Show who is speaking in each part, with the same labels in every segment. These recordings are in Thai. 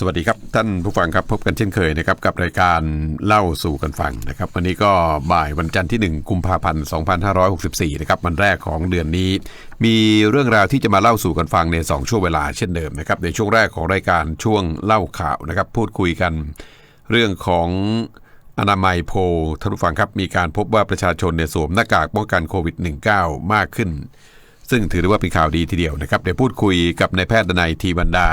Speaker 1: สวัสดีครับ ท่านผู้ฟังครับพบกันเช่นเคยนะครับกับรายการเล่าสู่กันฟังนะครับ วันนี้ก็บ่ายวันจันทร์ที่ 1 กุมภาพันธ์ 2564 นะครับวันแรกของเดือนนี้ มีเรื่องราวที่จะมาเล่าสู่กันฟังใน 2 ช่วงเวลาเช่นเดิมนะครับในช่วงแรกของรายการช่วงเล่าข่าวนะครับพูดคุยกัน เรื่องของอนามัยโพท่านผู้ฟังครับมีการพบว่าประชาชนเนี่ยสวมหน้ากากป้องกันโควิด -19 มากขึ้น ซึ่งถือได้ว่าเป็นข่าวดีทีเดียวนะครับเดี๋ยวพูดคุยกับนายแพทย์ดนัยทีบรรดา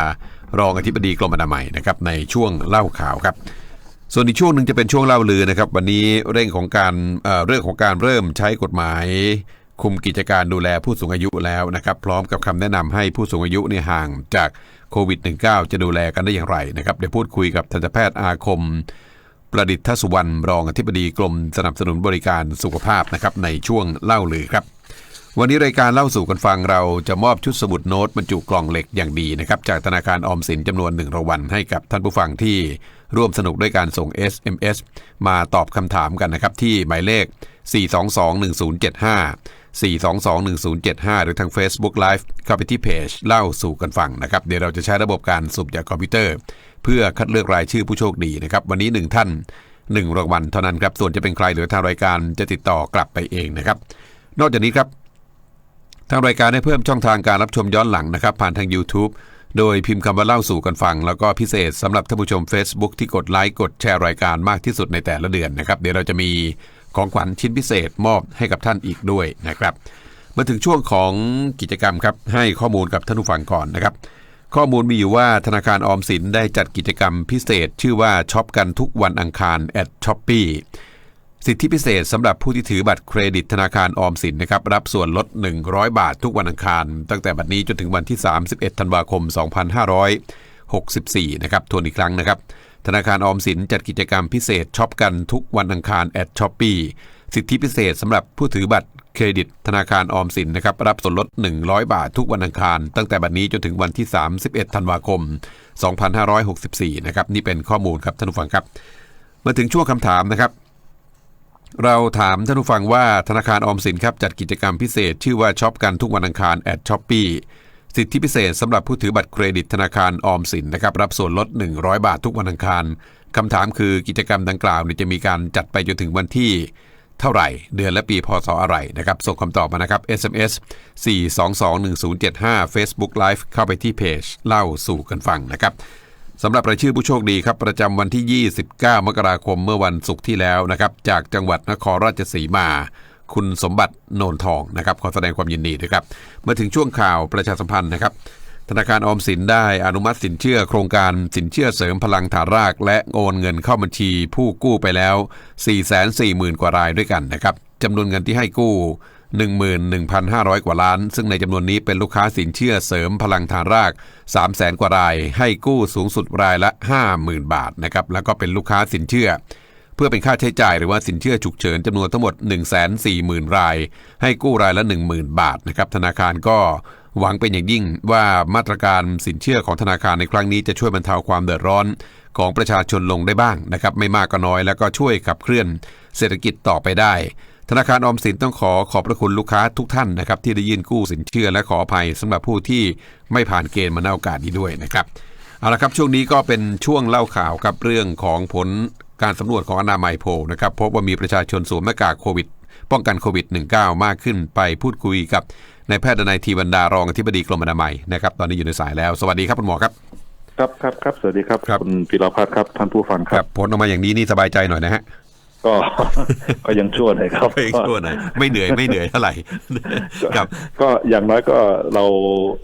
Speaker 1: รองอธิบดีกรมอนามัยนะครับในช่วงเล่าข่าวครับ ส่วนอีกช่วงหนึ่งจะเป็นช่วงเล่าลือนะครับ วันนี้เรื่องของการเเรื่องของการเริ่มใช้กฎหมาย คุมกิจการดูแลผู้สูงอายุแล้วนะครับ พร้อมกับคำแนะนำให้ผู้สูงอายุเนี่ยห่างจากโควิด -19 จะดูแลกันได้อย่างไรนะครับเดี๋ยวพูดคุยกับทันตแพทย์อาคมประดิษฐสุวรรณรองอธิบดีกรมสนับสนุนบริการสุขภาพนะครับในช่วงเล่าลือครับ วันนี้รายการเล่าสู่กันฟังเราจะมอบชุดสมุดโน้ตบรรจุกล่องเหล็กอย่างดีนะครับจากธนาคารออมสินจำนวนหนึ่งรางวัลให้กับท่านผู้ฟังที่ร่วมสนุกด้วยการส่ง SMS มาตอบคำถามกันนะครับที่หมายเลข 4221075 4221075 หรือทาง Facebook Live เข้าไปที่เพจเล่าสู่กันฟังนะครับเดี๋ยวเราจะใช้ระบบการสุ่มจากคอมพิวเตอร์ เพื่อคัดเลือกรายชื่อผู้โชคดีนะครับวันนี้หนึ่งท่านหนึ่งรางวัลเท่านั้นครับส่วนจะเป็นใครหรือทางรายการจะติดต่อกลับไปเองนะครับนอกจากนี้ครับ ทางรายการได้เพิ่มช่องทางการรับชมย้อนหลังนะครับ ผ่านทาง YouTube โดยพิมพ์คำว่าเล่าสู่กันฟัง แล้วก็พิเศษสำหรับท่านผู้ชม Facebook ที่กดไลค์กดแชร์รายการมากที่สุดในแต่ละเดือนนะครับ เดี๋ยวเราจะมีของขวัญชิ้นพิเศษมอบให้กับท่านอีกด้วยนะครับ มาถึงช่วงของกิจกรรมครับให้ข้อมูลกับท่านผู้ฟังก่อนนะครับ ข้อมูลมีอยู่ว่าธนาคารออมสินได้จัดกิจกรรมพิเศษ ชื่อว่าช็อปกันทุกวันอังคาร at s h o p e e สิทธิพิเศษสำหรับผู้ที่ถือบัตรเครดิตธนาคารออมสินนะครับรับส่วนลด 100 บาททุกวันอังคาร ตั้งแต่บัดนี้จนถึงวันที่ 31 ธันวาคม 2564 นะครับทวนอีกครั้งนะครับ ธนาคารออมสินจัดกิจกรรมพิเศษช็อปกันทุกวันอังคารแอดช้อปปีสิทธิพิเศษสำหรับผู้ถือบัตรเครดิตธนาคารออมสินนะครับรับส่วนลด 100 บาททุกวันอังคาร ตั้งแต่บัดนี้จนถึงวันที่ 31 ธันวาคม 2564 นะครับนี่เป็นข้อมูลครับท่านผู้ฟังครับ มาถึงช่วงคำถามนะครับ เราถามท่านผู้ฟังว่าธนาคารออมสินครับจัดกิจกรรมพิเศษ ชื่อว่าช็อปกันทุกวันอังคารแอดช้อปปีสิทธิพิเศษสำหรับผู้ถือบัตรเครดิตธนาคารออมสินนะครับรับส่วนลด 100 บาททุกวันอังคารคำถามคือกิจกรรมดังกล่าวเนี่ยจะมีการจัดไปจนถึงวันที่เท่าไหร่ เดือนและปีพศอะไรนะครับ ส่งคำตอบมานะครับ SMS 4221075 Facebook Live เข้าไปที่เพจเล่าสู่กันฟังนะครับ สำหรับรายชื่อผู้โชคดีครับประจำวันที่ 29 มกราคมเมื่อวันศุกร์ที่แล้วนะครับจากจังหวัดนครราชสีมา คุณสมบัติโนนทองนะครับขอแสดงความยินดีด้วยครับมาถึงช่วงข่าวประชาสัมพันธ์นะครับธนาคารออมสินได้อนุมัติสินเชื่อโครงการสินเชื่อเสริมพลังฐานราก และโอนเงินเข้าบัญชีผู้กู้ไปแล้ว 440,000 กว่ารายด้วยกันนะครับจำนวนเงินที่ให้กู้ 11,500 กว่าล้าน ซึ่งในจำนวนนี้เป็นลูกค้าสินเชื่อเสริมพลังฐานราก 300,000 กว่าราย ให้กู้สูงสุดรายละ 50,000 บาทนะครับแล้วก็เป็นลูกค้าสินเชื่อ เพื่อเป็นค่าใช้จ่ายหรือว่าสินเชื่อฉุกเฉินจำนวนทั้งหมด 140,000 ราย ให้กู้รายละ 10,000 บาทนะครับธนาคารก็หวังเป็นอย่างยิ่งว่ามาตรการสินเชื่อของธนาคารในครั้งนี้จะช่วยบรรเทาความเดือดร้อนของประชาชนลงได้บ้างนะครับไม่มากก็น้อยแล้วก็ช่วยขับเคลื่อนเศรษฐกิจต่อไปได้ ธนาคารออมสินต้องขอขอบพระคุณลูกค้าทุกท่านนะครับที่ได้ยื่นกู้สินเชื่อและขออภัยสำหรับผู้ที่ไม่ผ่านเกณฑ์มาในโอกาสนี้ด้วยนะครับเอาละครับช่วงนี้ก็เป็นช่วงเล่าข่าวครับเรื่องของผลการสำรวจของอนามัยโพลนะครับพบว่ามีประชาชนสวมหน้ากากโควิด ป้องกันโควิด -19 มากขึ้นไปพูดคุยกับนายแพทย์ดนัยทีบรรดารองอธิบดีกรมอนามัยนะครับตอนนี้อยู่ในสายแล้ว สวัสดีครับคุณหมอครับ
Speaker 2: ครับครับครับสวัสดีครับ
Speaker 1: ครับ
Speaker 2: ณพิรพัฒน์ครับท่านผู้ฟังค
Speaker 1: ค
Speaker 2: รั
Speaker 1: รับบผลออกมาอย่างนี้นี่สบายใจหน่อยนะฮะ
Speaker 2: ก็ก็ยังชั่วหน่อยครับ
Speaker 1: ไม่ชั่วหน่อยไม่เหนื่อยไม่เหนื่อยเท่าไหร่ครับ
Speaker 2: ก็อย่างน้อยก็เรา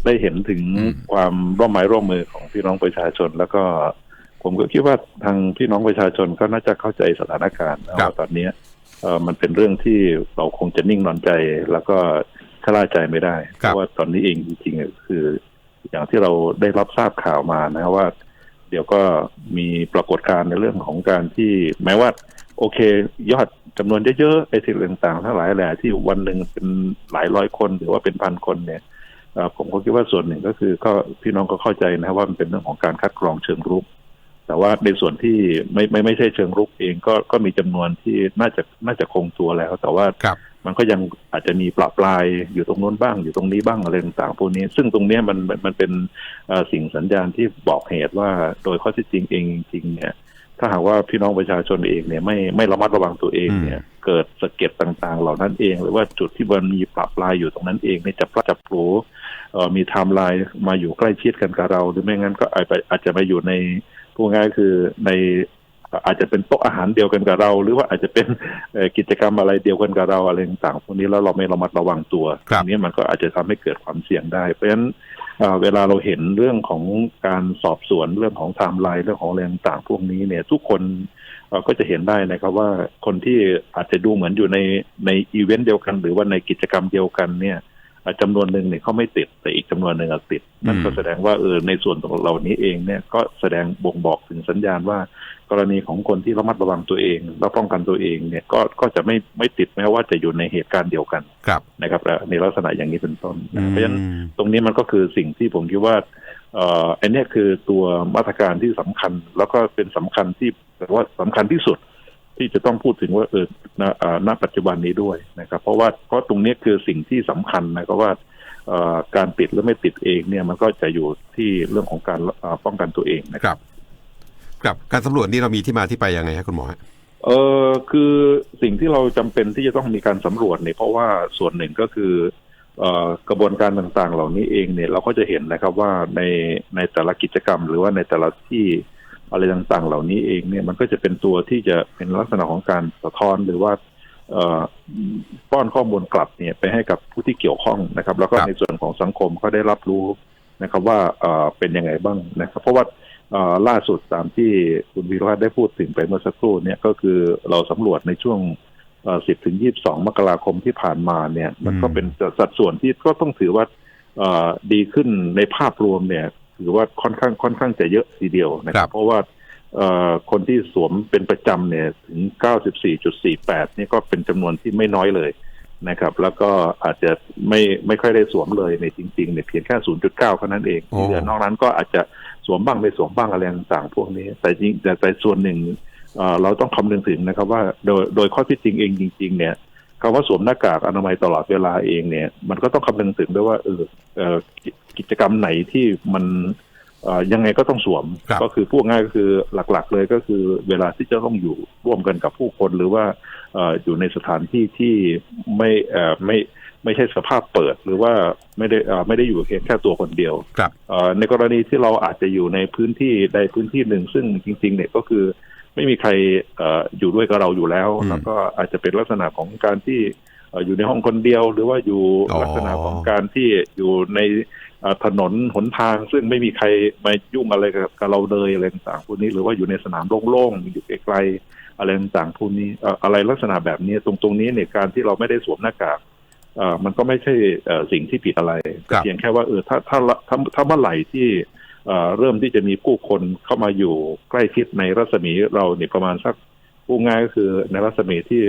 Speaker 2: ได้เห็นถึงความร่วมไม้ร่วมมือของพี่น้องประชาชน แล้วก็ผมก็คิดว่าทางพี่น้องประชาชนก็น่าจะเข้าใจสถานการณ์นะ
Speaker 1: ครับ
Speaker 2: ว่าตอนนี้เออมันเป็นเรื่องที่เราคงจะนิ่งนอนใจ แล้วก็ชะล่าใจไม่ได้เพ
Speaker 1: ครับ
Speaker 2: ราะว่าตอนนี้เองจริงๆเนี่ยคือ อย่างที่เราได้รับทราบข่าวมานะว่า เดี๋ยวก็มีปรากฏการณ์ในเรื่องของการที่แม้ว่า โอเค ยอดจำนวนเยอะๆไอ้สิ่งต่างๆทั้งหลายแหละที่วันหนึ่งเป็นหลายร้อยคนหรือว่าเป็นพันคนเนี่ยเอ่อผมก็คิดว่าส่วนหนึ่งก็คือก็พี่น้องก็เข้าใจนะว่ามันเป็นเรื่องของการคัดกรองเชิงรุก แต่ว่าในส่วนที่ไม่ไม่ไม่ใช่เชิงรุกเองก็ก็มีจำนวนที่น่าจะน่าจะคงตัวแล้ว แต่ว่า
Speaker 1: ครับ
Speaker 2: มันก็ยังอาจจะมีปรับปลายอยู่ตรงโน้นบ้างอยู่ตรงนี้บ้างอะไรต่างๆพวกนี้ ซึ่งตรงเนี้ยมันมันมันเป็นเอ่อสิ่งสัญญาณที่บอกเหตุว่าโดยข้อที่จริงเองจริงๆเนี่ย ถ้าหากว่าพี่น้องประชาชนเองเนี่ยไม่ไม่ระมัดระวังตัวเองเนี่ย เกิดสะเก็ดต่างๆ เหล่านั้นเอง หรือว่าจุดที่มันมีปรับปลายอยู่ตรงนั้นเองเนี่ยจะปรับจับปลูเอ่อมีไทม์ไลน์มาอยู่ใกล้ชิดกันกับเรา หรือไม่งั้นก็อาจจะอาจจะมาอยู่ในพูดง่ายๆคือในอาจจะเป็นโต๊ะอาหารเดียวกันกับเรา หรือว่าอาจจะเป็นเอ่อกิจกรรมอะไรเดียวกันกับเราอะไรต่างๆพวกนี้แล้วเราไม่ระมัดระวังตัว
Speaker 1: ครับ
Speaker 2: อันนี้มันก็อาจจะทำให้เกิดความเสี่ยงได้ เพราะฉะนั้น เเวลาเราเห็นเรื่องของการสอบสวนเรื่องของไทม์ไลน์เรื่องของอะไรต่างๆพวกนี้เนี่ย ทุกคนก็จะเห็นได้นะครับว่าคนที่อาจจะดูเหมือนอยู่ในในอีเวนต์เดียวกัน หรือว่าในกิจกรรมเดียวกันเนี่ย จำนวนหนึ่งเนี่ยเขาไม่ติดแต่อีกจำนวนหนึ่งอะติดนั่นก็
Speaker 1: อืม
Speaker 2: แสดงว่าเออในส่วนของเหล่านี้เองเนี่ยก็แสดงบ่งบอกถึงสัญญาณว่า กรณีของคนที่ระมัดระวังตัวเองและป้องกันตัวเองเนี่ยก็ก็จะไม่ไม่ติดแม้ว่าจะอยู่ในเหตุการณ์เดียวกัน
Speaker 1: ครับ
Speaker 2: นะครับและในลักษณะอย่างนี้เป็นต้น
Speaker 1: อื
Speaker 2: นะ
Speaker 1: ม
Speaker 2: เพราะฉะนั้นตรงนี้มันก็คือสิ่งที่ผมคิดว่าเอ่ออันเนี้ยคือตัวมาตรการที่สำคัญ แล้วก็เป็นสำคัญที่แต่ว่าสำคัญที่สุด ที่จะต้องพูดถึงว่าเออณเอ่อณปัจจุบันนี้ด้วยนะครับ เพราะว่าเพราะตรงเนี้ยคือสิ่งที่สำคัญนะครับว่าเอ่อการติดหรือไม่ติดเองเนี่ยมันก็จะอยู่ที่เรื่องของการเอ่อป้องกันตัวเองนะครับ
Speaker 1: ครับครับการสำรวจนี่เรามีที่มาที่ไปยังไงครับคุณหมอฮะ
Speaker 2: เออคือสิ่งที่เราจำเป็นที่จะต้องมีการสำรวจเนี่ยเพราะว่าส่วนหนึ่งก็คือเอ่อกระบวนการต่างๆ เหล่านี้เองเนี่ยเราก็จะเห็นนะครับว่าในในแต่ละกิจกรรมหรือว่าในแต่ละที่ อะไรต่างๆ เหล่านี้เองเนี่ยมันก็จะเป็นตัวที่จะเป็นลักษณะของการสะท้อนหรือว่าเอ่อป้อนข้อมูลกลับเนี่ยไปให้กับผู้ที่เกี่ยวข้องนะครับ แล้วก็
Speaker 1: ครับ
Speaker 2: ในส่วนของสังคมก็ได้รับรู้นะครับว่าเอ่อเป็นยังไงบ้างนะครับเพราะว่าเอ่อล่าสุดตามที่คุณวีรวัฒน์ได้พูดถึงไปเมื่อสักครู่เนี่ยก็คือเราสำรวจในช่วงเอ่อ10ถึง22มกราคมที่ผ่านมาเนี่ย มันก็เป็นสัดส่วนที่ก็ต้องถือว่าเอ่อดีขึ้นในภาพรวมเนี่ย ถือว่าค่อนข้างค่อนข้างจะเยอะทีเดียวนะค
Speaker 1: ครั
Speaker 2: รับ
Speaker 1: บ
Speaker 2: เพราะว่าเอ่อคนที่สวมเป็นประจำเนี่ยถึง 94.48 นี่ก็เป็นจำนวนที่ไม่น้อยเลยนะครับ แล้วก็อาจจะไม่ไม่ค่อยได้สวมเลยในจริงๆเนี่ยเพียงแค่ 0.9เท่านั้นเองที่เหลือนอกนั้นก็อาจจะสวมบ้างไม่สวมบ้างอะไรต่างๆพวกนี้ แต่จริงแต่แต่ส่วนหนึ่งเอ่อเราต้องคำนึงถึงนะครับว่าโดยโดยข้อที่จริงเองจริง ๆ เนี่ย คำว่าสวมหน้ากากอนามัยตลอดเวลาเองเนี่ย มันก็ต้องคำนึงถึงด้วยว่าเออเอ่อกิกิจกรรมไหนที่มันเอ่อยังไงก็ต้องสวม
Speaker 1: ครับ
Speaker 2: ก็คือพูดง่ายก็คือหลักๆ เลยก็คือเวลาที่จะต้องอยู่ร่วมกันกับผู้คนหรือว่าเอ่ออยู่ในสถานที่ที่ไม่เอ่อไม่ไม่ใช่สภาพเปิดหรือว่าไม่ได้เอ่อไม่ได้อยู่เพียงแค่ตัวคนเดียว
Speaker 1: ครับ
Speaker 2: เอ่อในกรณีที่เราอาจจะอยู่ในพื้นที่ใดพื้นที่หนึ่ง ซึ่งจริง ๆ เนี่ยก็คือ ไม่มีใครเอ่ออยู่ด้วยกับเราอยู่แล้ว
Speaker 1: อืม
Speaker 2: แล้วก็อาจจะเป็นลักษณะของการที่เอ่ออยู่ในห้องคนเดียว หรือว่าอยู่
Speaker 1: อ๋อ
Speaker 2: ลักษณะของการที่อยู่ในเอ่อถนนหนทาง ซึ่งไม่มีใครมายุ่งอะไรกับกับเราเลยอะไรต่างๆพวกนี้ หรือว่าอยู่ในสนามโล่งๆอยู่ไกลๆอะไรต่างๆพวกนี้เอ่ออะไรลักษณะแบบนี้ตรงตรงนี้เนี่ยการที่เราไม่ได้สวมหน้ากากเอ่อมันก็ไม่ใช่เอ่อสิ่งที่ผิดอะไร
Speaker 1: ครับ
Speaker 2: เพียงแค่ว่าเออถ้าถ้าถ้าถ้าเมื่อไหร่ที่ เริ่มที่จะมีผู้คนเข้ามาอยู่ใกล้ชิดในรัศมีเราเนี่ยประมาณสักพูดง่ายก็คือในรัศมีที่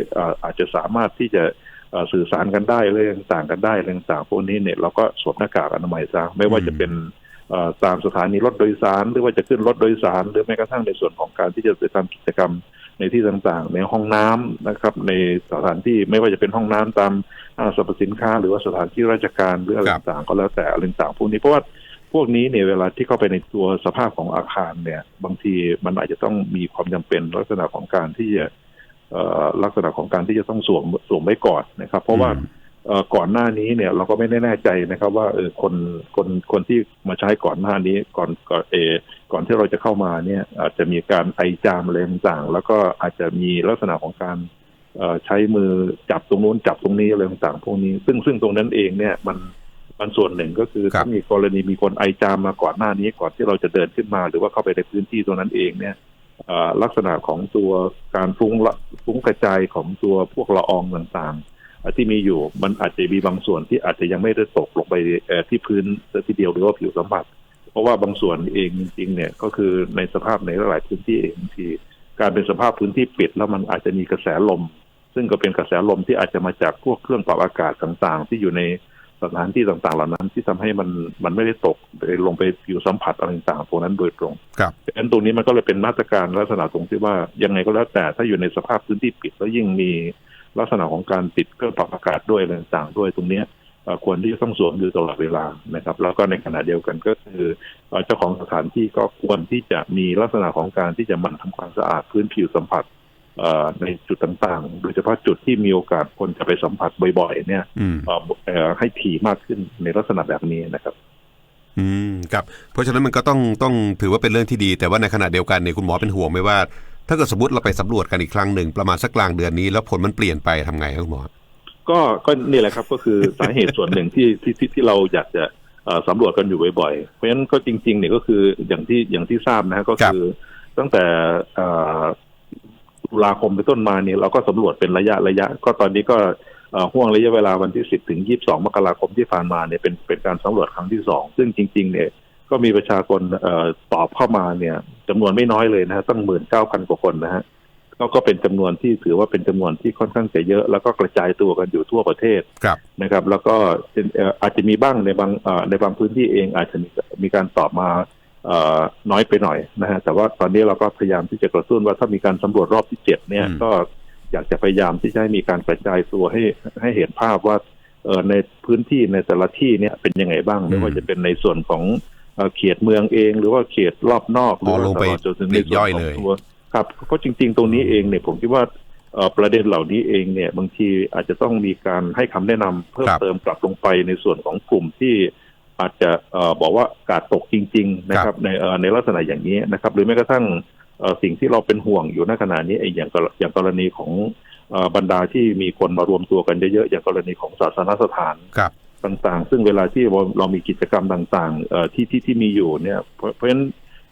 Speaker 2: อาจจะสามารถที่จะสื่อสารกันได้เรื่องต่างกันได้เรื่องต่างพวกนี้เนี่ยเราก็สวมหน้ากากอนามัยซะไม่ว่าจะเป็นตามสถานีรถโดยสาร หรือว่าจะขึ้นรถโดยสาร หรือแม้กระทั่งในส่วนของการที่จะไปทำกิจกรรมในที่ต่างๆ ในห้องน้ำนะครับ ในสถานที่ไม่ว่าจะเป็นห้องน้ำตามห้างสรรพสินค้า หรือว่าสถานที่ราชการหรืออะไรต่างก็แล้วแต่อะไรต่างพวกนี้เพราะว่า พวกนี้เนี่ยเวลาที่เข้าไปในตัวสภาพของอาคารเนี่ย บางทีมันอาจจะต้องมีความจำเป็นลักษณะของการที่จะเอ่อลักษณะของการที่จะต้องสวมสวมไว้ก่อนนะครับ เพราะว่า
Speaker 1: อืม
Speaker 2: เอ่อก่อนหน้านี้เนี่ยเราก็ไม่ได้แน่ใจนะครับว่าเออคนคนคนที่มาใช้ก่อนหน้านี้ก่อนก่อนเออก่อนที่เราจะเข้ามาเนี่ย อาจจะมีการไอจามอะไรต่างๆแล้วก็อาจจะมีลักษณะของการเอ่อใช้มือจับตรงนู้นจับตรงนี้อะไรต่างๆพวกนี้ ซึ่งซึ่งตรงนั้นเองเนี่ยมัน มันส่วนหนึ่งก็คือ
Speaker 1: ครับ
Speaker 2: ถ้ามีกรณีมีคนไอจามมาก่อนหน้านี้ก่อนที่เราจะเดินขึ้นมา หรือว่าเข้าไปในพื้นที่ตรงนั้นเองเนี่ยเอ่อลักษณะของตัวการฟุ้งละฟุ้งกระจายของตัวพวกละอองต่างๆเอ่อที่มีอยู่มันอาจจะมีบางส่วนที่อาจจะยังไม่ได้ตกลงไปเอ่อที่พื้นเสียทีเดียวหรือว่าผิวสัมผัส เพราะว่าบางส่วนเองจริงๆเนี่ยก็คือในสภาพในหลายๆพื้นที่เองบางทีการเป็นสภาพพื้นที่ปิดแล้วมันอาจจะมีกระแสลม ซึ่งก็เป็นกระแสลมที่อาจจะมาจากพวกเครื่องปรับอากาศต่างๆ ที่อยู่ใน สถานที่ต่างๆ เหล่านั้นที่ทำให้มันมันไม่ได้ตกไปลงไปผิวสัมผัสอะไรต่างๆพวกนั้นโดยตรง
Speaker 1: ครับ
Speaker 2: ดังนั้นตรงนี้มันก็เลยเป็นมาตรการลักษณะตรงที่ว่ายังไงก็แล้วแต่ถ้าอยู่ในสภาพพื้นที่ปิด แล้วยิ่งมีลักษณะของการปิดเครื่องปรับอากาศด้วยอะไรต่างๆด้วยตรงเนี้ยเอ่อควรที่จะต้องสวมอยู่ตลอดเวลานะครับ แล้วก็ในขณะเดียวกันก็คือเอ่อเจ้าของสถานที่ก็ควรที่จะมีลักษณะของการที่จะหมั่นทำความสะอาดพื้นผิวสัมผัสเอ่อ ในจุดต่างๆ โดยเฉพาะจุดที่มีโอกาสคนจะไปสัมผัสบ่อยๆ เนี่ย
Speaker 1: อืม
Speaker 2: เอ่อเอ่อให้ถี่มากขึ้นในลักษณะแบบนี้นะครับ
Speaker 1: อืมครับเพราะฉะนั้นมันก็ต้องต้องถือว่าเป็นเรื่องที่ดี แต่ว่าในขณะเดียวกันเนี่ยคุณหมอเป็นห่วงไหมว่า ถ้าเกิดสมมติเราไปสำรวจกันอีกครั้งหนึ่งประมาณสักกลางเดือนนี้ แล้วผลมันเปลี่ยนไปทำไงครับคุณหมอ
Speaker 2: ก็ก็นี่แหละครับก็คือสาเหตุส่วนหนึ่งที่ที่ที่ที่เราอยากจะเอ่อสำรวจกันอยู่บ่อยๆ เพราะฉะนั้นก็จริงๆเนี่ยก็คืออย่างที่อย่างที่ทราบนะฮะก็คือตั้งแต่เอ่อ ตุลาคมเป็นต้นมาเนี่ยเราก็สำรวจเป็นระยะระยะ ก็ตอนนี้ก็เอ่อห่วงระยะเวลาวันที่ 10 ถึง 22 มกราคมที่ผ่านมาเนี่ยเป็นเป็นการสำรวจครั้งที่สองซึ่งจริง ๆ เนี่ยก็มีประชากรเอ่อตอบเข้ามาเนี่ยจำนวนไม่น้อยเลยนะฮะตั้งหมื่นเก้าพันกว่าคนนะฮะก็ก็เป็นจำนวนที่ถือว่าเป็นจำนวนที่ค่อนข้างจะเยอะ แล้วก็กระจายตัวกันอยู่ทั่วประเทศ
Speaker 1: ครับ
Speaker 2: นะครับ แล้วก็เป็นเอ่ออาจจะมีบ้างในบางเอ่อในบางพื้นที่เองอาจจะมีมีการตอบมาเอ่อ น้อยไปหน่อยนะฮะแต่ว่าตอนนี้เราก็พยายามที่จะกระตุ้นว่าถ้ามีการสำรวจรอบที่เจ็ดเนี่ย
Speaker 1: อืม
Speaker 2: ก็อยากจะพยายามที่จะให้มีการกระจายตัวให้ให้เห็นภาพว่าเอ่อในพื้นที่ในแต่ละที่เนี่ยเป็นยังไงบ้างไม่ว่าจะเป็นในส่วนของเอ่อเขตเมืองเอง หรือว่าเขตรอบนอกหรือว่า
Speaker 1: ลงไป
Speaker 2: ตลอดจนถึง
Speaker 1: ป
Speaker 2: ใน
Speaker 1: ลีก
Speaker 2: ส่วน
Speaker 1: ย่อย
Speaker 2: ข
Speaker 1: เล
Speaker 2: อง
Speaker 1: ย
Speaker 2: ตัวครับเพราะจริง ๆ ตรงนี้เองเนี่ยผมคิดว่าเอ่อประเด็นเหล่านี้เองเนี่ยบางทีอาจจะต้องมีการให้คำแนะนำเพิ่ม
Speaker 1: ครับ
Speaker 2: เติมกลับลงไปในส่วนของกลุ่มที่ อาจจะเอ่อบอกว่ากาดตกจริง ๆ นะค
Speaker 1: ครั
Speaker 2: รับบในเอ่อในลักษณะอย่างนี้นะครับ หรือแม้กระทั่งเอ่อสิ่งที่เราเป็นห่วงอยู่ณขณะนี้ไอ้อย่างกรอย่างกรณีของเอ่อบรรดาที่มีคนมารวมตัวกันเยอะๆอย่างกรณีของศาสนสถาน
Speaker 1: ครับ
Speaker 2: ต่างๆ ซึ่งเวลาที่เราเรามีกิจกรรมต่างๆเอ่อที่ที่ที่มีอยู่เนี่ย เพราะเพราะฉะนั้น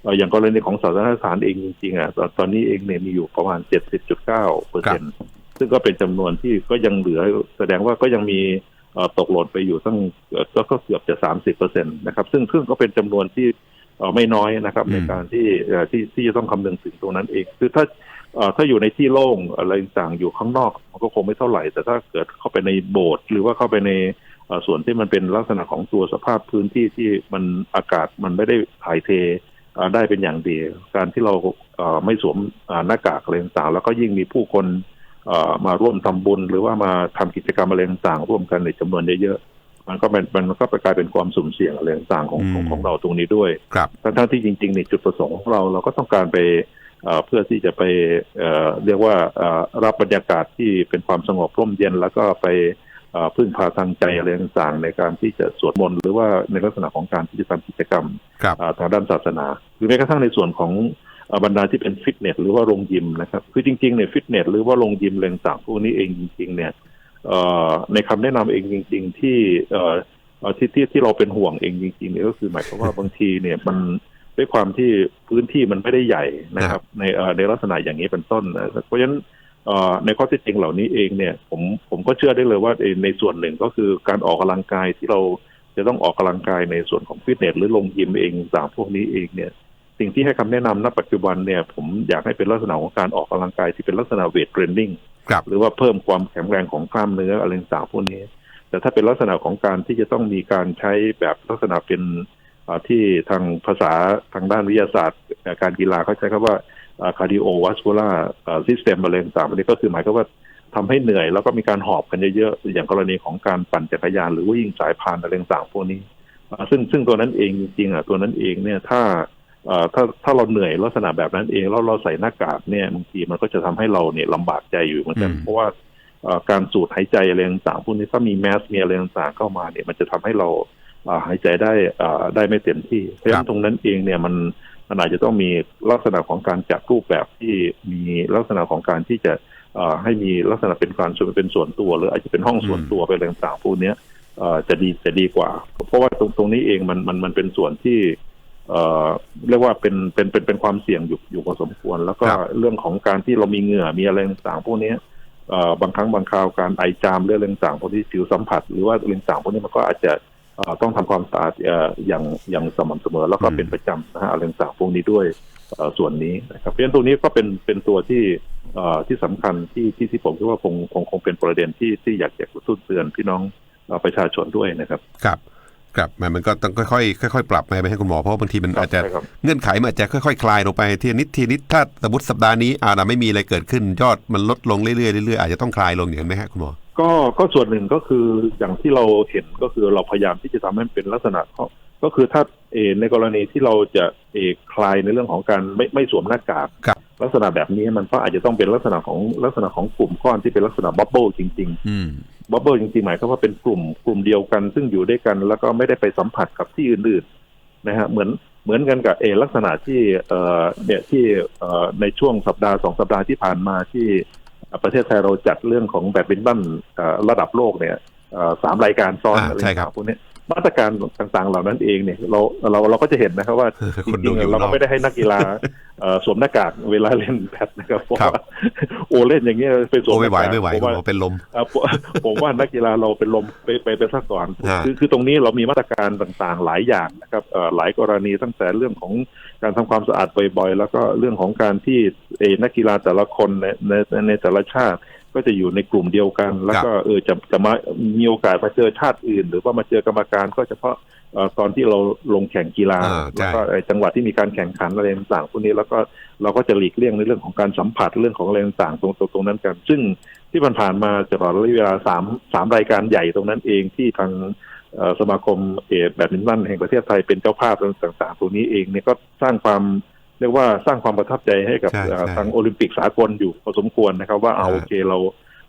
Speaker 2: เอ่ออย่างกรณีของศาสนสถานเองจริงๆอะตอนตอนนี้เองเนี่ยมีอยู่ประมาณ70.9เปอร์
Speaker 1: ครั
Speaker 2: เซ็น
Speaker 1: บ
Speaker 2: ต์ซึ่งก็เป็นจำนวนที่ก็ยังเหลือแสดงว่าก็ยังมีเอ่อ ตกหล่นไปอยู่ตั้งเอ่อก็ก็เกือบจะ30เปอร์เซ็นต์นะครับ ซึ่งซึ่งก็เป็นจำนวนที่เอ่อไม่น้อยนะครับ
Speaker 1: อืม
Speaker 2: ในการที่เอ่อที่ที่จะต้องคำนึงถึงตรงนั้นเอง คือถ้าเอ่อถ้าอยู่ในที่โล่งอะไรต่างๆอยู่ข้างนอกมันก็คงไม่เท่าไหร่ แต่ถ้าเกิดเข้าไปในโบสถ์หรือว่าเข้าไปในเอ่อส่วนที่มันเป็นลักษณะของตัวสภาพพื้นที่ที่มันอากาศมันไม่ได้ถ่ายเทเอ่อได้เป็นอย่างดี การที่เราเอ่อไม่สวมเอ่อหน้ากากอะไรต่างๆแล้วก็ยิ่งมีผู้คนเอ่อ มาร่วมทำบุญ หรือว่ามาทำกิจกรรมอะไรต่างๆร่วมกันในจำนวนเยอะๆมันก็เป็นมันก็ไปกลายเป็นความสุ่มเสี่ยงอะไรต่างๆของของ
Speaker 1: อืม
Speaker 2: ของเราตรงนี้ด้วย
Speaker 1: ครับ
Speaker 2: ทั้งๆที่จริงๆในจุดประสงค์ของเราเราก็ต้องการไปเอ่อเพื่อที่จะไปเอ่อเรียกว่าเอ่อรับบรรยากาศที่เป็นความสงบร่มเย็น แล้วก็ไปเอ่อพึ่งพาทางใจอะไรต่างๆ ในการที่จะสวดมนต์หรือว่าในลักษณะของการที่จะทำกิจกรรม
Speaker 1: ครับ
Speaker 2: เอ่อทางด้านศาสนา หรือแม้กระทั่งในส่วนของเอ่อ บรรดาที่เป็นฟิตเนสหรือว่าโรงยิมนะครับ คือจริงๆเนี่ยฟิตเนสหรือว่าโรงยิมอะไรต่างๆพวกนี้เองจริงๆเนี่ยเอ่อในคำแนะนำเองจริง ๆ ที่เอ่อเอ่อที่ที่ที่เราเป็นห่วงเองจริงๆเนี่ยก็คือหมายความว่าบางทีเนี่ยมันด้วยความที่พื้นที่มันไม่ได้ใหญ่นะครับ ในเอ่อในลักษณะอย่างนี้เป็นต้นนะเพราะฉะนั้นเอ่อในข้อเท็จจริงเหล่านี้เองเนี่ยผมผมก็เชื่อได้เลยว่าในในส่วนหนึ่งก็คือการออกกำลังกายที่เราจะต้องออกกำลังกายในส่วนของฟิตเนสหรือลงยิมเองต่างพวกนี้เองเนี่ย สิ่งที่ให้คำแนะนำณปัจจุบันเนี่ย ผมอยากให้เป็นลักษณะของการออกกำลังกายที่เป็นลักษณะเวทเทรนนิ่ง
Speaker 1: ครับ
Speaker 2: หรือว่าเพิ่มความแข็งแรงของกล้ามเนื้ออะไรต่างๆพวกนี้ แต่ถ้าเป็นลักษณะของการที่จะต้องมีการใช้แบบลักษณะเป็นอ่าที่ทางภาษาทางด้านวิทยาศาสตร์เอ่อการกีฬาเขาใช้คำว่า cardiovascular อ่า system อะไรต่างๆอันนี้ก็คือหมายความว่าทำให้เหนื่อยแล้วก็มีการหอบกันเยอะๆ อย่างกรณีของการปั่นจักรยานหรือว่าวิ่งสายพานอะไรต่างๆพวกนี้อ่าซึ่งซึ่งตัวนั้นเองจริงๆอะตัวนั้นเองเนี่ยถ้าเอ่อ ถ้าถ้าเราเหนื่อยลักษณะแบบนั้นเองแล้วเราใส่หน้ากากเนี่ยบางทีมันก็จะทำให้เราเนี่ยลำบากใจอยู่เหมือนกัน
Speaker 1: อืม
Speaker 2: เพราะว่าเอ่อการสูดหายใจอะไรต่างๆพวกนี้ถ้ามีแมสมีอะไรต่างๆเข้ามาเนี่ยมันจะทำให้เราเอ่อหายใจได้เอ่อได้ไม่เต็มที่เพราะฉะนั้นตรงนั้นเองเนี่ยมันมันอาจจะต้องมีลักษณะของการจัดรูปแบบที่มีลักษณะของการที่จะเอ่อให้มีลักษณะเป็นการส่วนเป็นส่วนตัว หรืออาจจะเป็นห้องส่วนตัวไปอะไรต่างๆพวกเนี้ยเอ่อจะดีจะดีกว่า เพราะว่าตรงตรงนี้เองมันมันมันเป็นส่วนที่ เอ่อเรียกว่าเป็นเป็นเป็นเป็นความเสี่ยงอยู่อยู่พอสมควร แล้วก็
Speaker 1: ครับ
Speaker 2: เรื่องของการที่เรามีเหงื่อมีอะไรต่างๆพวกเนี้ยเอ่อบางครั้งบางคราวการไอจามเรื่องต่างๆพวกที่ผิวสัมผัส หรือว่าเรื่องต่างๆพวกนี้มันก็อาจจะเอ่อต้องทำความสะอาดเอ่ออย่างอย่างสม่ำเสมอ แล้วก็
Speaker 1: อืม
Speaker 2: เป็นประจำนะฮะอะไรต่างๆพวกนี้ด้วยเอ่อส่วนนี้นะครับเพราะฉะนั้นตรงนี้ก็เป็นเป็นตัวที่เอ่อที่สำคัญที่ที่ที่ผมคิดว่าคงคงคงเป็นประเด็นที่ที่อยากจะกระตุ้นเตือนพี่น้องเอ่อประชาชนด้วยนะครับ
Speaker 1: ครับ ครับมันมันก็ต้องค่อยๆค่อยๆปรับไปไปให้คุณหมอเพราะว่าบางทีมันอาจจะ
Speaker 2: ใช่ครับ
Speaker 1: เงื่อนไขมันอาจจะค่อยๆ คลายลงไปทีละนิดทีละนิดถ้าสมมติสัปดาห์นี้อ่าเราไม่มีอะไรเกิดขึ้น ยอดมันลดลงเรื่อยๆเรื่อยๆอาจจะต้องคลายลงอย่างนั้นไหมฮะคุณหมอ
Speaker 2: ก็ก็ส่วนหนึ่งก็คืออย่างที่เราเห็นก็คือเราพยายามที่จะทำให้มันเป็นลักษณะก็ก็คือถ้า เออในกรณีที่เราจะเออคลายในเรื่องของการไม่ไม่สวมหน้ากาก
Speaker 1: ครับ
Speaker 2: ลักษณะแบบนี้มันก็อาจจะต้องเป็นลักษณะของลักษณะของกลุ่มก้อนที่เป็นลักษณะบับเบิลจริง
Speaker 1: อืม
Speaker 2: ๆบับเบิลจริงๆหมายความว่าเป็นกลุ่มกลุ่มเดียวกัน ซึ่งอยู่ด้วยกัน แล้วก็ไม่ได้ไปสัมผัสกับที่อื่นๆนะฮะเหมือนเหมือนกันกับเออลักษณะที่เอ่อเนี่ยที่เอ่อในช่วงสัปดาห์สองสัปดาห์ที่ผ่านมาที่ประเทศไทยเราจัดเรื่องของแบดมินตันเอ่อระดับโลกเนี่ยเอ่อสามรายการซ้อน
Speaker 1: อ่า
Speaker 2: อะไร
Speaker 1: ใช่ครับ
Speaker 2: ต่างๆพวกเนี้ย มาตรการต่างๆ เหล่านั้นเองเนี่ยเราเราเราก็จะเห็นนะครับว่าจ
Speaker 1: คน
Speaker 2: ริ
Speaker 1: ดู
Speaker 2: ง
Speaker 1: อยู่
Speaker 2: ๆเรา
Speaker 1: น
Speaker 2: ก็
Speaker 1: อก
Speaker 2: ไม่ได้ให้นักกีฬาเอ่อสวมหน้ากากเวลาเล่นแบดนะครับเพราะ
Speaker 1: ครับ
Speaker 2: ว่าโอเล่นอย่างเงี้ยไปสวม
Speaker 1: โอ้
Speaker 2: ห
Speaker 1: ไม่
Speaker 2: น้า
Speaker 1: ไหว
Speaker 2: กาก
Speaker 1: ไม่ไหว
Speaker 2: ผม
Speaker 1: คุณ
Speaker 2: ว่า
Speaker 1: หมอเป็นลม
Speaker 2: เอ่อผมผมว่านักกีฬาเราเป็นลมไปไปไปซะก่อน
Speaker 1: อ่า
Speaker 2: คือคือตรงนี้เรามีมาตรการต่างๆ หลายอย่างนะครับเอ่อหลายกรณีตั้งแต่เรื่องของการทำความสะอาดบ่อยๆ แล้วก็เรื่องของการที่เอ่อนักกีฬาแต่ละคนในในในแต่ละชาติ ก็จะอยู่ในกลุ่มเดียวกัน แล้วก็เออจะจะมามีโอกาสมาเจอชาติอื่น หรือว่ามาเจอกรรมการก็เฉพาะเอ่อตอนที่เราลงแข่งกีฬา
Speaker 1: อ่าใช่
Speaker 2: แล้วก็ไอ้จังหวะที่มีการแข่งขันอะไรต่างๆพวกนี้แล้วก็เราก็จะหลีกเลี่ยงในเรื่องของการสัมผัสเรื่องของอะไรต่างๆตรงตรงตรงนั้นกัน ซึ่งที่ผ่านๆมาตลอดระยะเวลาสามสามรายการใหญ่ตรงนั้นเองที่ทางเอ่อสมาคมเออแบดมินตันแห่งประเทศไทยเป็นเจ้าภาพต่างๆตรงนี้เองเนี่ยก็สร้างความ เรียกว่าสร้างความประทับใจให้กับ
Speaker 1: ใช่
Speaker 2: เอ่อ
Speaker 1: ใช่
Speaker 2: ทางโอลิมปิกสากลอยู่พอสมควรนะครับ ว่าเอา
Speaker 1: อ่า
Speaker 2: โอเคเรา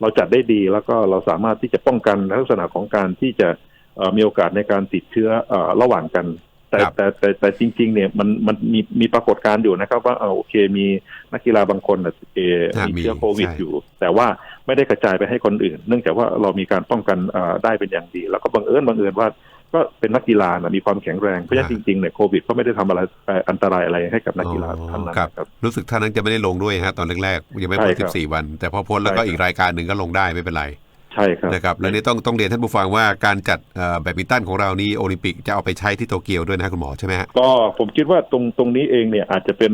Speaker 2: เราจัดได้ดี แล้วก็เราสามารถที่จะป้องกันลักษณะของการที่จะเอ่อมีโอกาสในการติดเชื้อเอ่อระหว่างกัน แต่
Speaker 1: ครับ
Speaker 2: แต่แต่แต่จริง ๆ เนี่ยมันมันมีมีปรากฏการณ์อยู่นะครับ ว่าเอาโอเคมีนักกีฬาบางคนน่ะเอ่อ
Speaker 1: อ่า
Speaker 2: มี
Speaker 1: มี
Speaker 2: เชื้อโควิด
Speaker 1: ใช่
Speaker 2: อยู่ แต่ว่าไม่ได้กระจายไปให้คนอื่น เนื่องจากว่าเรามีการป้องกันเอ่อได้เป็นอย่างดี แล้วก็บังเอิญบังเอิญว่า ก็เป็นนักกีฬานะมีความแข็งแรงเพราะฉะนั้นจริงๆเนี่ยโควิดก็ไม่ได้ทำอะไรเอ่ออันตรายอะไรให้กับนักกีฬาท่านนั้น
Speaker 1: ครับ
Speaker 2: นะครับ
Speaker 1: รู้สึกท่านนั้นจะไม่ได้ลงด้วยฮะตอนแรกๆยังไม่
Speaker 2: ใช่
Speaker 1: พ้น
Speaker 2: ครับ
Speaker 1: 14วัน แต่พอพ้นแล้วก็
Speaker 2: ใช่ครับ
Speaker 1: อีกรายการหนึ่งก็ลงได้ไม่เป็นไร
Speaker 2: ใช่ครับ
Speaker 1: นะครับแล้วนี่ต้องต้องเรียนท่านผู้ฟังว่าการจัดเอ่อแบดมินตันของเรานี่โอลิมปิกจะเอาไปใช้ที่โตเกียวด้วยนะคุณหมอใช่ไหมฮะ
Speaker 2: ก็ผมคิดว่าตรงตรงนี้เองเนี่ยอาจจะเป็น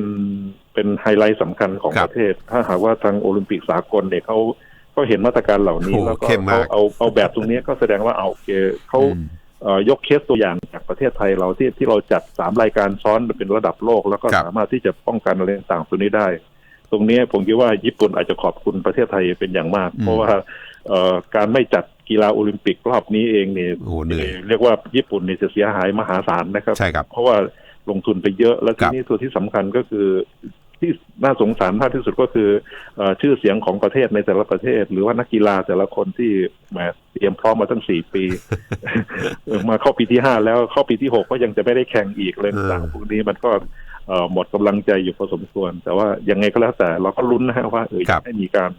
Speaker 2: เป็นไฮไลท์สำคัญของ
Speaker 1: ครั
Speaker 2: ป
Speaker 1: บ
Speaker 2: ระเทศ ถ้าหากว่าทางโอลิมปิกสากลเนี่ยเขาเขาเห็นมาตรการเหล่านี้
Speaker 1: โอ้
Speaker 2: แล้วก็
Speaker 1: เข้มมาก
Speaker 2: เขาเอาเอาแบบตรงนี้ก็แสดงว่าเอาโอเคเขา
Speaker 1: อืม
Speaker 2: เอ่อ ยกเคสตัวอย่างจากประเทศไทยเราที่ที่เราจัดสามรายการซ้อนเป็นระดับโลก แล้วก็
Speaker 1: ครับ
Speaker 2: สามารถที่จะป้องกันอะไรต่างๆตัวนี้ได้ ตรงนี้ผมคิดว่าญี่ปุ่นอาจจะขอบคุณประเทศไทยเป็นอย่างมาก เพราะว่าเอ่อการไม่จัดกีฬาโอลิมปิกรอบนี้เองเนี่ย
Speaker 1: โอ้โหเหนื่อย
Speaker 2: เรียกว่าญี่ปุ่นเนี่ยจะเสียหายมหาศาลนะครับ
Speaker 1: ใช่ครับ
Speaker 2: เพราะว่าลงทุนไปเยอะ แล้ว
Speaker 1: ครั
Speaker 2: ที
Speaker 1: บ
Speaker 2: นี้ตัวที่สำคัญก็คือ ที่น่าสงสารมากที่สุดก็คือเอ่อชื่อเสียงของประเทศในแต่ละประเทศ หรือว่านักกีฬาแต่ละคนที่แหมเตรียมพร้อมมาตั้งสี่ปีเออมาเข้าปีที่ห้าแล้วเข้าปีที่หกก็ยังจะไม่ได้แข่งอีกเลยต่างๆพวกนี้มันก็เอ่อหมดกำลังใจอยู่พอสมควร แต่ว่ายังไงก็แล้วแต่เราก็ลุ้นนะฮะว่าเออ
Speaker 1: ครับ
Speaker 2: ให้มีการ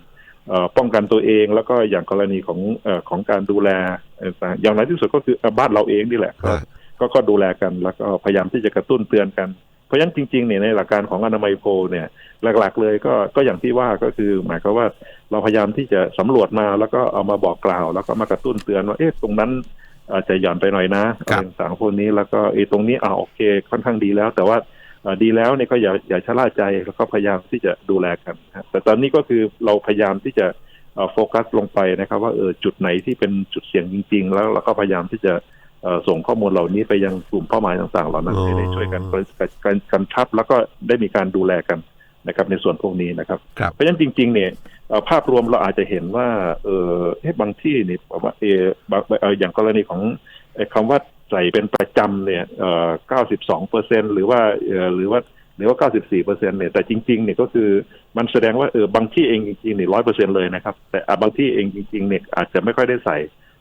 Speaker 2: เอ่อป้องกันตัวเองแล้วก็อย่างกรณีของเอ่อของการดูแลเอ่อต่างอย่างน้อยที่สุดก็คือเอ่อบ้านเราเองนี่แหละก็
Speaker 1: อ่า
Speaker 2: ก็ก็ดูแลกันแล้วก็พยายามที่จะกระตุ้นเตือนกัน เพราะฉะนั้นจริงๆเนี่ยในหลักการของอนามัยโพลเนี่ยหลักๆเลยก็ก็อย่างที่ว่าก็คือ หมายความว่าเราพยายามที่จะสำรวจมาแล้วก็เอามาบอกกล่าว แล้วก็มากระตุ้นเตือนว่าเอ๊ะตรงนั้นอาจจะหย่อนไปหน่อยนะอะ
Speaker 1: ครั
Speaker 2: ไร
Speaker 1: บ
Speaker 2: ต่างๆพวกนี้แล้วก็เอ๊ะตรงนี้อ่าโอเค ค่อนข้างดีแล้ว แต่ว่าเอ่อดีแล้วเนี่ยก็อย่าอย่าชะล่าใจแล้วก็พยายามที่จะดูแลกันนะแต่ตอนนี้ก็คือเราพยายามที่จะเอ่อโฟกัสลงไปนะครับ ว่าเออจุดไหนที่เป็นจุดเสี่ยงจริง ๆ แล้วเราก็พยายามที่จะเอ่อ ส่งข้อมูลเหล่านี้ไปยังกลุ่มเป้าหมายต่างๆเหล่านั้น
Speaker 1: อ๋อ
Speaker 2: ให้ได้ช่วยกันการกำชับแล้วก็ได้มีการดูแลกันนะครับในส่วนพวกนี้นะครับ
Speaker 1: ครับ
Speaker 2: เพราะฉะนั้นจริง ๆ เนี่ยเอ่อภาพรวมเราอาจจะเห็นว่า เออเอ๊ะบางที่เนี่ยบอกว่าเออบางเอ่ออย่างกรณีของไอ้คำว่าใส่เป็นประจำเนี่ยเอ่อ92เปอร์เซ็นหรือว่าเอ่อหรือว่าหรือว่า 94เปอร์เซ็นเนี่ยแต่จริงๆเนี่ยก็คือมันแสดงว่าเออบางที่เองจริงๆเนี่ยร้อยเปอร์เซ็นเลยนะครับ แต่อะบางที่เองจริงๆเนี่ยอาจจะไม่ค่อยได้ใส่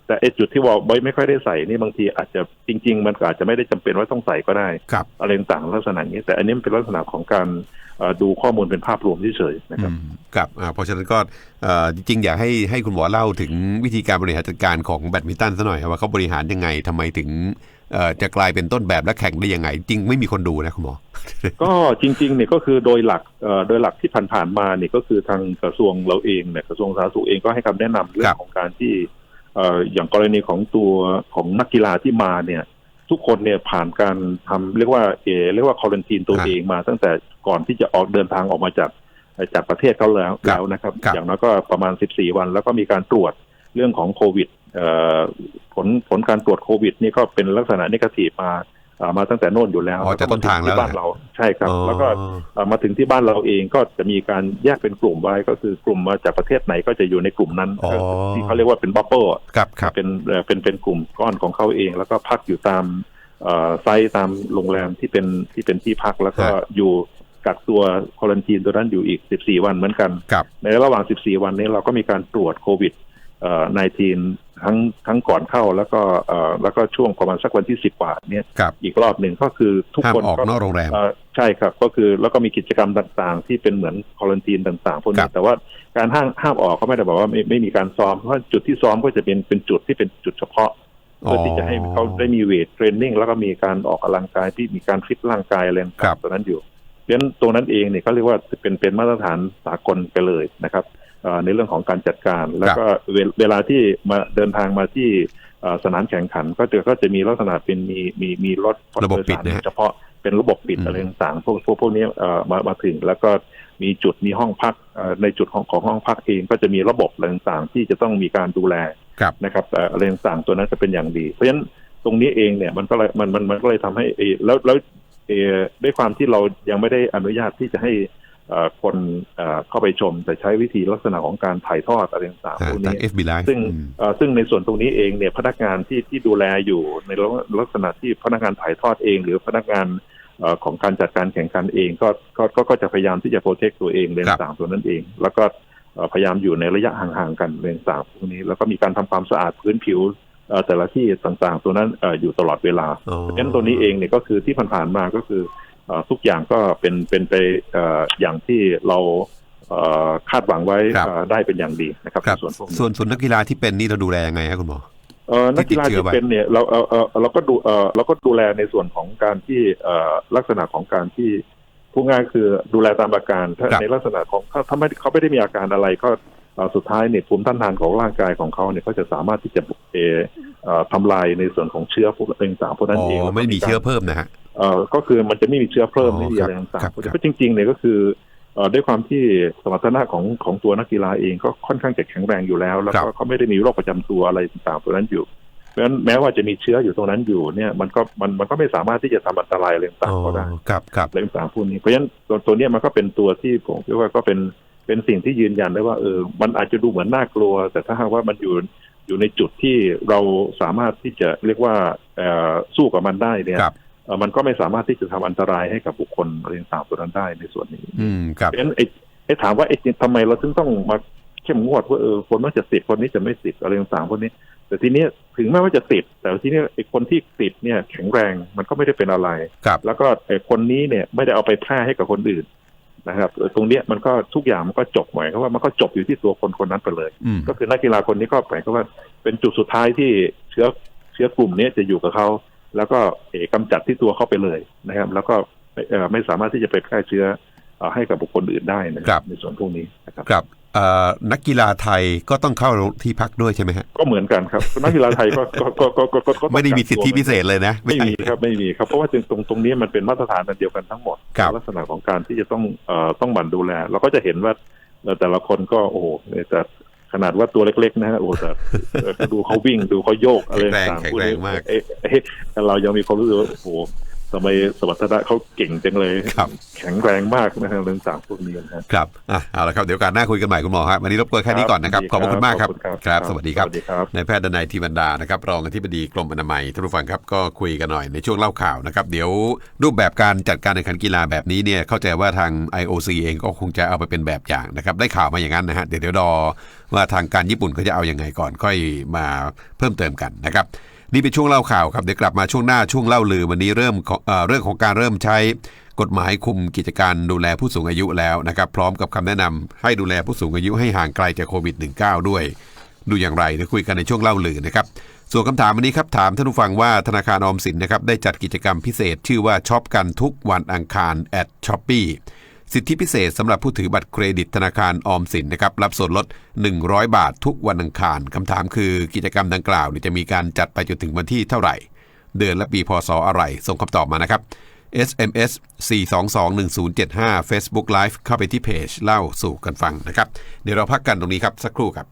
Speaker 2: แต่ไอ้จุดที่ว่าไว้ไม่ค่อยได้ใส่นี่บางทีอาจจะจริง ๆ มันก็อาจจะไม่ได้จำเป็นว่าต้องใส่ก็ได้
Speaker 1: ครับ
Speaker 2: อะไรต่างๆลักษณะนี้ แต่อันนี้มันเป็นลักษณะของการเอ่อดูข้อมูลเป็นภาพรวมเฉยๆนะครับ
Speaker 1: อืมครับอ่าเพราะฉะนั้นก็เอ่อจริง ๆ อยากให้ให้คุณหมอเล่าถึงวิธีการบริหารจัดการของแบดมินตันซะหน่อยครับว่าเขาบริหารยังไงทำไมถึงเอ่อจะกลายเป็นต้นแบบและแข่งได้ยังไง จริงไม่มีคนดูนะคุณหมอ
Speaker 2: ก็จริงๆเนี่ยก็คือโดยหลักเอ่อโดยหลักที่ผ่านๆมาเนี่ยก็คือทางกระทรวงเราเองเนี่ยกระทรวงสาธารณสุขเองก็ให้คำแนะนำเรื่อ
Speaker 1: ครั
Speaker 2: ง
Speaker 1: บ
Speaker 2: ของการที่เอ่ออย่างกรณีของตัวของนักกีฬาที่มาเนี่ย ทุกคนเนี่ยผ่านการทำเรียกว่าเออเรียกว่าคอรันทีนตัวเองมาตั้งแต่ก่อนที่จะออกเดินทางออกมาจากจากประเทศเขาแล้ว
Speaker 1: ครับ
Speaker 2: แล้วนะครับ
Speaker 1: ครับ
Speaker 2: อย่างน้อยก็ประมาณ 14 วัน แล้วก็มีการตรวจเรื่องของโควิดเอ่อผลผลการตรวจโควิด นี่ก็เป็นลักษณะนิเกทีฟมาอ่า มาตั้งแต่โน่นอยู่แล้ว
Speaker 1: อ๋อจากต้นทางแล้ว
Speaker 2: ที่บ้านเราใช่ครับ
Speaker 1: อ๋อ
Speaker 2: แล้วก็เอ่อมาถึงที่บ้านเราเองก็จะมีการแยกเป็นกลุ่มไว้ก็คือกลุ่มมาจากประเทศไหนก็จะอยู่ในกลุ่มนั้น
Speaker 1: อ๋อ
Speaker 2: ที่เขาเรียกว่าเป็นบับเบิล
Speaker 1: ครับครับ
Speaker 2: เป็นเอ่อเป็นเป็นกลุ่มก้อนของเขาเอง แล้วก็พักอยู่ตามเอ่อไซต์ตามโรงแรมที่เป็นที่เป็นที่พักแล้วก็อยู่กักตัวควอลันทีนตัวนั้นอยู่อีก 14 วันเหมือนกัน
Speaker 1: ครับ
Speaker 2: ในระหว่าง 14 วันนี้เราก็มีการตรวจโควิดเอ่อ19 ทั้งทั้งก่อนเข้าแล้วก็เอ่อแล้วก็ช่วงประมาณสักวันที่10กว่าเนี่ย
Speaker 1: ครับ
Speaker 2: อีกรอบหนึ่งก็คือทุก
Speaker 1: ห้าม
Speaker 2: คน
Speaker 1: ออกนอกโรงแรม
Speaker 2: เอ่อใช่ครับก็คือแล้วก็มีกิจกรรมต่างๆ ที่เป็นเหมือนควอลันทีนต่างๆพวก
Speaker 1: ครั
Speaker 2: นี้
Speaker 1: บ
Speaker 2: แต่ว่าการห้ามห้ามออกก็ไม่ได้บอกว่าไม่ไม่มีการซ้อมเพราะจุดที่ซ้อมก็จะเป็นเป็นจุดที่เป็นจุดเฉพาะ เพื่อที่จะให้เขาได้มีเวทเทรนนิ่งแล้วก็มีการออกกำลังกายที่มีการฟิตร่างกายอะไร
Speaker 1: ครั
Speaker 2: ต่า
Speaker 1: บ
Speaker 2: งๆตัวนั้นอยู่เพราะฉะนั้นตรงนั้นเองเนี่ยเขาเรียกว่าเป็นเป็นมาตรฐานสากลไปเลยนะครับเอ่อ ในเรื่องของการจัดการ แล้วก็เวลเวลาที่มาเดินทางมาที่เอ่อสนามแข่งขัน ก็จะก็จะมีลักษณะเป็นมีมีมีรถ
Speaker 1: ระบบปิดนะฮะ
Speaker 2: เฉพาะเป็นระบบปิด
Speaker 1: อืม
Speaker 2: อะไรต่างๆพวกพวกพวกนี้เอ่อมามาถึงแล้วก็มีจุดมีห้องพักเอ่อในจุดของของห้องพักเองก็จะมีระบบอะไรต่างๆที่จะต้องมีการดูแล
Speaker 1: ครับ
Speaker 2: นะครับเอ่ออะไรต่างๆตัวนั้นจะเป็นอย่างดี เพราะฉะนั้นตรงนี้เองเนี่ยมันก็เลยมันมันมันก็เลยทำให้เออแล้วแล้วเออด้วยความที่เรายังไม่ได้อนุญาตที่จะให้เอ่อ คนเอ่อเข้าไปชมแต่ใช้วิธีลักษณะของการถ่ายทอดอะไรต่างๆ
Speaker 1: อ่า
Speaker 2: พวก
Speaker 1: ทาง
Speaker 2: นี้
Speaker 1: FB Live
Speaker 2: ซึ่ง
Speaker 1: อืม
Speaker 2: เอ่อซึ่งในส่วนตรงนี้เองเนี่ยพนักงานที่ที่ดูแลอยู่ในลักษณะที่พนักงานถ่ายทอดเอง หรือพนักงานเอ่อของการจัดการแข่งขันเองก็ก็ก็ก็จะพยายามที่จะโปรเทคตัวเองใน
Speaker 1: ครับ
Speaker 2: ต่างๆตัวนั้นเอง แล้วก็เอ่อพยายามอยู่ในระยะห่างๆกันในต่างๆพวกนี้ แล้วก็มีการทำความสะอาดพื้นผิวเอ่อแต่ละที่ต่างๆ ตัวนั้นเอ่ออยู่ตลอดเวลา
Speaker 1: อ๋อ
Speaker 2: เพราะฉะนั้นตัวนี้เองเนี่ยก็คือที่ผ่านๆมาก็คือเอ่อ ทุกอย่างก็เป็นเป็นไปเอ่ออย่างที่เราเอ่อคาดหวังไว้
Speaker 1: ครับ
Speaker 2: เอ่อได้เป็นอย่างดีนะครับ
Speaker 1: ครับ
Speaker 2: ในส่วนพวกนี้
Speaker 1: ส่วนส่วนนักกีฬาที่เป็นนี่เราดูแลยังไงครับคุณหมอ
Speaker 2: เอ่อนักกีฬา
Speaker 1: ที่ติดเชื้อ
Speaker 2: ที่
Speaker 1: ไว้
Speaker 2: เป็นเนี่ยเราเอ่อเอ่อเราก็ดูเอ่อเราก็ดูแลในส่วนของการที่เอ่อลักษณะของการที่พูดง่ายๆคือดูแลตามอาการถ้า
Speaker 1: ครับ
Speaker 2: ในลักษณะของถ้าถ้าไม่เขาไม่ได้มีอาการอะไรก็เอ่อ สุดท้ายเนี่ยภูมิต้านทานของร่างกายของเขาเนี่ยก็จะสามารถที่จะเอ่อเอ่อทำลายในส่วนของเชื้อพวกต่างๆพวกนั้น
Speaker 1: อ๋
Speaker 2: เอง
Speaker 1: อ
Speaker 2: แล้วก็
Speaker 1: ไม่มี
Speaker 2: การ
Speaker 1: เชื้อเพิ่มนะฮะ
Speaker 2: เอ่อก็คือมันจะไม่มีเชื้อเพิ่ม
Speaker 1: อ๋อ
Speaker 2: ไม่มีอะไร
Speaker 1: ครับ
Speaker 2: ต่าง
Speaker 1: ครับ
Speaker 2: ๆเพราะจริงๆเนี่ยก็คือเอ่อด้วยความที่สมรรถนะของของตัวนักกีฬาเองก็ค่อนข้างจะแข็งแรงอยู่แล้ว แล้ว
Speaker 1: ค
Speaker 2: ก็
Speaker 1: รับ
Speaker 2: เขาไม่ได้มีโรคประจำตัวอะไรต่างๆตัวนั้นอยู่เพราะฉะนั้นแม้ว่าจะมีเชื้ออยู่ตรงนั้นอยู่เนี่ยมันก็มันมันก็ไม่สามารถที่จะทำอันตรายอะไรต่าง
Speaker 1: อ๋อ
Speaker 2: ๆก็ได้
Speaker 1: ครับครับ
Speaker 2: อะไรต่างๆพวกนี้เพราะฉะนั้นตัวตัวเนี้ยมันก็เป็นตัวที่ผมคิดว่าก็เป็น เป็นสิ่งที่ยืนยันได้ว่าเออ มันอาจจะดูเหมือนน่ากลัว แต่ถ้าหากว่ามันอยู่อยู่ในจุดที่เราสามารถที่จะเรียกว่าเอ่อสู้กับมันได้เนี่ย
Speaker 1: ครับ
Speaker 2: เอ่อมันก็ไม่สามารถที่จะทำอันตรายให้กับบุคคลอะไรต่างๆตัวนั้นได้ในส่วนนี้
Speaker 1: อืมครับ
Speaker 2: เพราะฉะนั้นไอ้ไอ้ถามว่าไอ้ทำไมเราถึงต้องมาเข้มงวดว่าเออคนนั้นจะติดคนนี้จะไม่ติดอะไรต่างๆพวกนี้ แต่ทีเนี้ยถึงแม้ว่าจะติด แต่ทีเนี้ยไอ้คนที่ติดเนี่ยแข็งแรงมันก็ไม่ได้เป็นอะไร
Speaker 1: ครับ
Speaker 2: แล้วก็ไอ้คนนี้เนี่ยไม่ได้เอาไปแพร่ให้กับคนอื่น นะครับเออตรงเนี้ยมันก็ทุกอย่างมันก็จบหมายความว่ามันก็จบอยู่ที่ตัวคนคนนั้นไปเลย
Speaker 1: อืม
Speaker 2: ก็คือนักกีฬาคนนี้ก็หมายความว่าเป็นจุดสุดท้ายที่เชื้อเชื้อกลุ่มเนี้ยจะอยู่กับเขาแล้วก็เอ่อกำจัดที่ตัวเขาไปเลยนะครับ แล้วก็เอ่อไม่สามารถที่จะไปแพร่เชื้อเอ่อ ให้กับบุคคลอื่นได้นะค
Speaker 1: ครั
Speaker 2: รับในส่วนพวกนี้นะครับ
Speaker 1: ครับเอ่อนักกีฬาไทยก็ต้องเข้าที่พักด้วยใช่ไหมฮะ
Speaker 2: ก็เหมือนกันครับ นักกีฬาไทยก็ก็ก็ก็ก็ก็ก็
Speaker 1: ไม่ได้มีสิทธิพิเศษเลยนะ
Speaker 2: ไม่มีครับไม่มีครับเพราะว่าตรงตรงนี้มันเป็นมาตรฐานอันเดียวกันทั้งหมด
Speaker 1: ครับ
Speaker 2: ลักษณะของการที่จะต้องเอ่อต้องหมั่นดูแล เราก็จะเห็นว่าเอ่อแต่ละคนก็โอ้โหแต่ขนาดว่าตัวเล็กๆนะฮะโอ้โหแต่เอ่อดูเขาวิ่งดูเขาโยกอะไร
Speaker 1: แข็งแรง
Speaker 2: ต่าง
Speaker 1: แข็
Speaker 2: ๆ
Speaker 1: งแรงมาก
Speaker 2: เอ๊ะเอ๊ะเรายังมีความรู้สึกว่าโอ้โห ทำไมสมรรถนะเขาเก่งจังเลย
Speaker 1: ครับ
Speaker 2: แข็งแรงมากนะฮะเรื่องต่างพวกนี้นะฮะ
Speaker 1: ครับอะเอาละครับเดี๋ยวการหน้าคุยกันใหม่คุณหมอครับวันนี้รบกวนแค่นี้ก่อนนะครับ ขอบพระคุณมากครับ
Speaker 2: ขอณ
Speaker 1: ครับสวัสดีครับ
Speaker 2: สวัสดีครับ
Speaker 1: นายแพทย์ดนัยทีบรรดานะครับรองอธิบดีกรมอนามัยท่านผู้ฟังครับก็คุยกันหน่อยในช่วงเล่าข่าวนะครับเดี๋ยวรูปแบบการจัดการแข่งขันกีฬาแบบนี้เนี่ยเข้าใจว่าทาง IOC เองก็คงจะเอาไปเป็นแบบอย่างนะครับได้ข่าวมาอย่างนั้นนะฮะเดี๋ยวเดี๋ยวรอว่าทางการญี่ปุ่นเขาจะเอาอยัางไงก่อนค่อยมาเพิ่มเติมกันนะครับ นี่เป็นช่วงเล่าข่าวครับเดี๋ยวกลับมาช่วงหน้าช่วงเล่าลือวันนี้เริ่มเรื่องของการเริ่มใช้กฎหมายคุมกิจการดูแลผู้สูงอายุแล้วนะครับ พร้อมกับคำแนะนำให้ดูแลผู้สูงอายุให้ห่างไกลจากโควิด -19 ด้วย ดูอย่างไรเดี๋ยวคุยกันในช่วงเล่าลือนะครับส่วนคำถามวันนี้ครับถามท่านผู้ฟังว่าธนาคารออมสินนะครับได้จัดกิจกรรมพิเศษ ชื่อว่าช็อปกันทุกวันอังคาร at s h o p e e สิทธิพิเศษสำหรับผู้ถือบัตรเครดิตธนาคารออมสินนะครับรับส่วนลด 100 บาททุกวันอังคารคำถามคือกิจกรรมดังกล่าวจะมีการจัดไปจนถึงวันที่เท่าไหร่ เดือนและปีพศอะไร ส่งคำตอบมานะครับ SMS 4221075 Facebook Live เข้าไปที่เพจเล่าสู่กันฟังนะครับ เดี๋ยวเราพักกันตรงนี้ครับ สักครู่ครับ